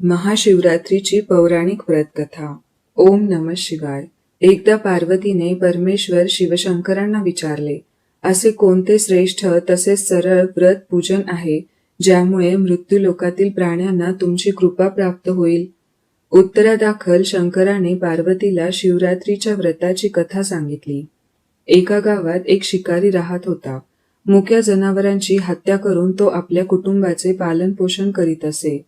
महाशिवरात्रीची पौराणिक व्रतकथा. ओम नम शिवाय. एकदा पार्वतीने परमेश्वर शिवशंकरांना विचारले असे कोणते श्रेष्ठ तसेच सरळ व्रत पूजन आहे ज्यामुळे मृत्यू लोकातील प्राण्यांना तुमची कृपा प्राप्त होईल? उत्तरादाखल शंकराने पार्वतीला शिवरात्रीच्या व्रताची कथा सांगितली. एका गावात एक शिकारी राहत होता. मुक्या जनावरांची हत्या करून तो आपल्या कुटुंबाचे पालन पोषण करीत असे.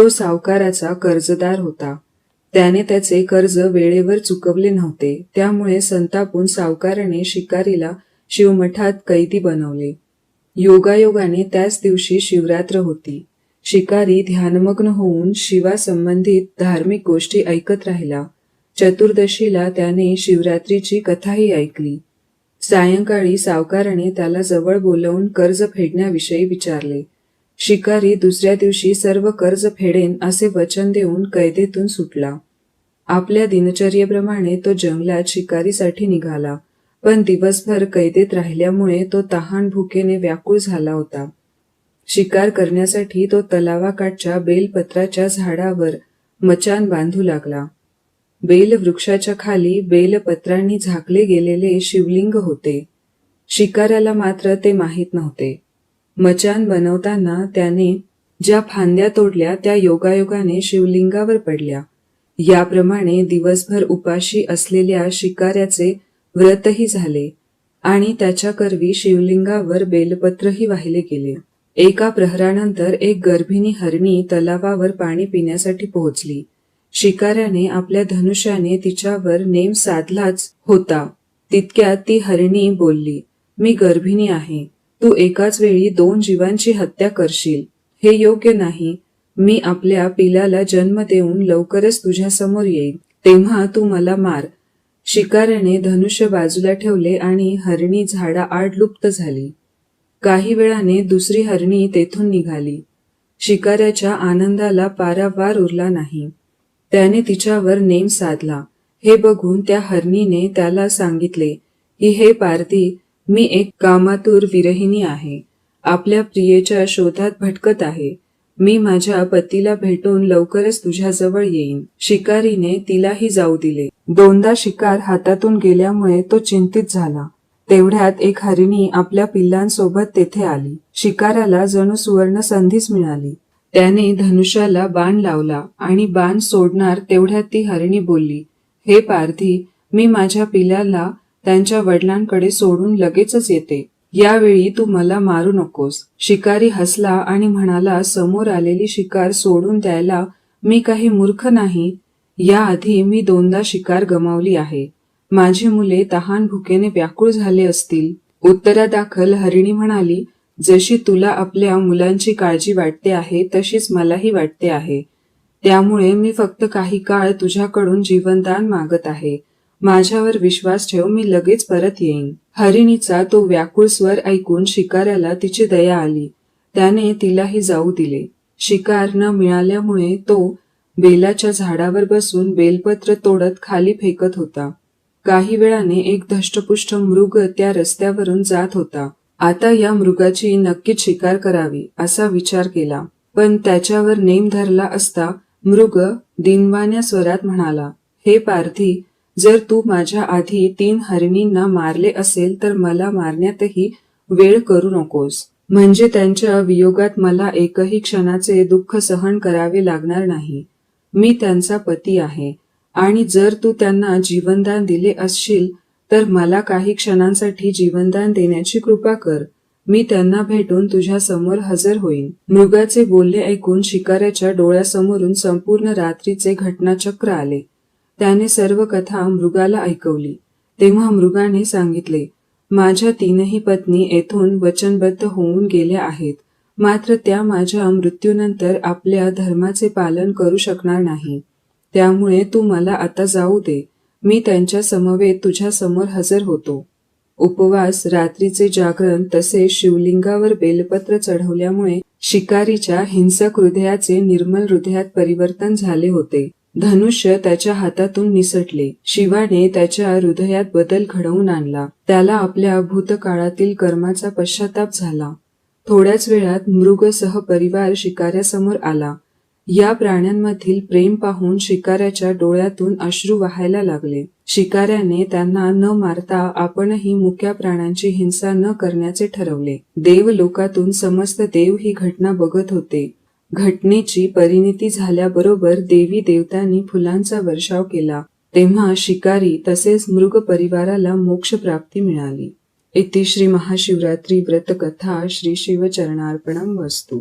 तो सावकाराचा कर्जदार होता. त्याने त्याचे कर्ज वेळेवर चुकवले नव्हते. त्यामुळे संतापून सावकाराने शिकारीला शिवमठात कैदी बनवले. योगायोगाने त्याच दिवशी शिवरात्र होती. शिकारी ध्यानमग्न होऊन शिवासंबंधित धार्मिक गोष्टी ऐकत राहिला. चतुर्दशीला त्याने शिवरात्रीची कथाही ऐकली. सायंकाळी सावकाराने त्याला जवळ बोलवून कर्ज फेडण्याविषयी विचारले. शिकारी दुसऱ्या दिवशी सर्व कर्ज फेडेन असे वचन देऊन कैदेतून सुटला. आपल्या दिनचर्येप्रमाणे तो जंगलात शिकारीसाठी निघाला पण दिवसभर कैदेत राहिल्यामुळे तो तहान भुकेने व्याकुळ झाला होता. शिकार करण्यासाठी तो तलावाकाठच्या बेलपत्राच्या झाडावर मचान बांधू लागला. बेल वृक्षाच्या खाली बेलपत्रांनी झाकले गेलेले शिवलिंग होते. शिकाऱ्याला मात्र ते माहीत नव्हते. मचान बनवताना त्याने ज्या फांद्या तोडल्या त्या योगायोगाने शिवलिंगावर पडल्या. याप्रमाणे दिवसभर उपाशी असलेल्या शिकाऱ्याचे व्रतही झाले आणि त्याच्या करवी शिवलिंगावर बेलपत्रही वाहिले गेले. एका प्रहरानंतर एक गर्भिणी हरणी तलावावर पाणी पिण्यासाठी पोहोचली. शिकाऱ्याने आपल्या धनुष्याने तिच्यावर नेम साधलाच होता. तितक्यात ती हरणी बोलली मी गर्भिणी आहे. तू एकाच वेळी दोन जीवांची हत्या करशील. हे योग्य नाही. मी आपल्या पिलाला जन्म देऊन लवकरच तुझ्या समोर येईल तेव्हा तू मला मार. शिकाऱ्याने धनुष्य बाजूला ठेवले आणि हरणी झाडा आड लुप्त झाली. काही वेळाने दुसरी हरणी तेथून निघाली. शिकाऱ्याच्या आनंदाला पारावार उरला नाही. त्याने तिच्यावर नेम साधला. हे बघून त्या हरणीने त्याला सांगितले की हे पारधी मी एक कामातूर विरहिणी आहे. आपल्या प्रियेच्या शोधात भटकत आहे. मी माझ्या पतीला भेटून लवकरच तुझ्याजवळ येईन. शिकारीने तिलाही जाऊ दिले. दोनदा शिकार हातातून गेल्यामुळे तो चिंतित झाला. तेवढ्यात एक हरिणी आपल्या पिल्लांसोबत तेथे आली. शिकाराला जणू सुवर्ण संधीच मिळाली. त्याने धनुष्याला बाण लावला आणि बाण सोडणार तेवढ्यात ती हरिणी बोलली हे पारधी मी माझ्या पिल्याला त्यांच्या वडिलांकडे सोडून लगेचच येते. यावेळी तू मला मारू नकोस. शिकारी हसला आणि म्हणाला समोर आलेली शिकार सोडून द्यायला मी काही मूर्ख नाही. याआधी मी दोनदा शिकार गमावली आहे. माझी मुले तहान भुकेने व्याकुळ झाले असतील. उत्तरादाखल हरिणी म्हणाली जशी तुला आपल्या मुलांची काळजी वाटते आहे तशीच मलाही वाटते आहे. त्यामुळे मी फक्त काही काळ तुझ्याकडून जीवनदान मागत आहे. माझ्यावर विश्वास ठेव मी लगेच परत येईन. हरिणीचा तो व्याकुळ स्वर ऐकून शिकाऱ्याला तिची दया आली. त्याने तिलाही जाऊ दिले. शिकार न मिळाल्यामुळे तो बेलाच्या झाडावर बसून बेलपत्र तोडत खाली फेकत होता. काही वेळाने एक धष्टपुष्ट मृग त्या रस्त्यावरून जात होता. आता या मृगाची नक्कीच शिकार करावी असा विचार केला. पण त्याच्यावर नेम धरला असता मृग दिनवान्या स्वरात म्हणाला हे पार्थी जर तू माझ्या आधी तीन हरिणींना मारले असेल तर मला मारण्यातही वेळ करू नकोस. म्हणजे त्यांच्या वियोगात मला एकही क्षणाचे दुःख सहन करावे लागणार नाही. मी त्यांचा पती आहे. आणि जर तू त्यांना जीवनदान दिले असशील तर मला काही क्षणांसाठी जीवनदान देण्याची कृपा कर. मी त्यांना भेटून तुझ्या समोर हजर होईन. मृगाचे बोलणे ऐकून शिकाऱ्याच्या डोळ्यासमोरून संपूर्ण रात्रीचे घटनाचक्र आले. त्याने सर्व कथा मृगाला ऐकवली. तेव्हा मृगाने सांगितले माझ्या तीनही पत्नी येथून वचनबद्ध होऊन गेल्या आहेत. मात्र त्या माझ्या मृत्यूनंतर आपल्या धर्माचे पालन करू शकणार नाही. त्यामुळे तू मला आता जाऊ दे. मी त्यांच्या समवेत तुझ्या समोर हजर होतो. उपवास रात्रीचे जागरण तसेच शिवलिंगावर बेलपत्र चढवल्यामुळे शिकारीच्या हिंसक हृदयाचे निर्मल हृदयात परिवर्तन झाले होते. धनुष्य त्याच्या हातातून निसटले. शिवाने त्याच्या हृदयात बदल घडवून आणला. त्याला आपल्या भूतकाळातील कर्माचा पश्चाताप झाला. थोड्याच वेळात मृग सह परिवार शिकाऱ्यासमोर आला. या प्राण्यांमधील प्रेम पाहून शिकाऱ्याच्या डोळ्यातून अश्रू वाहायला लागले. शिकाऱ्याने त्यांना न मारता आपणही मुक्या प्राण्यांची हिंसा न करण्याचे ठरवले. देव लोकातून समस्त देव ही घटना बघत होते. घटनेची परिणिती झाल्याबरोबर देवी देवतांनी फुलांचा वर्षाव केला. तेव्हा शिकारी तसेच मृग परिवाराला मोक्ष प्राप्ती मिळाली. इति श्री महाशिवरात्री व्रतकथा श्री शिवचरणार्पणम वस्तू.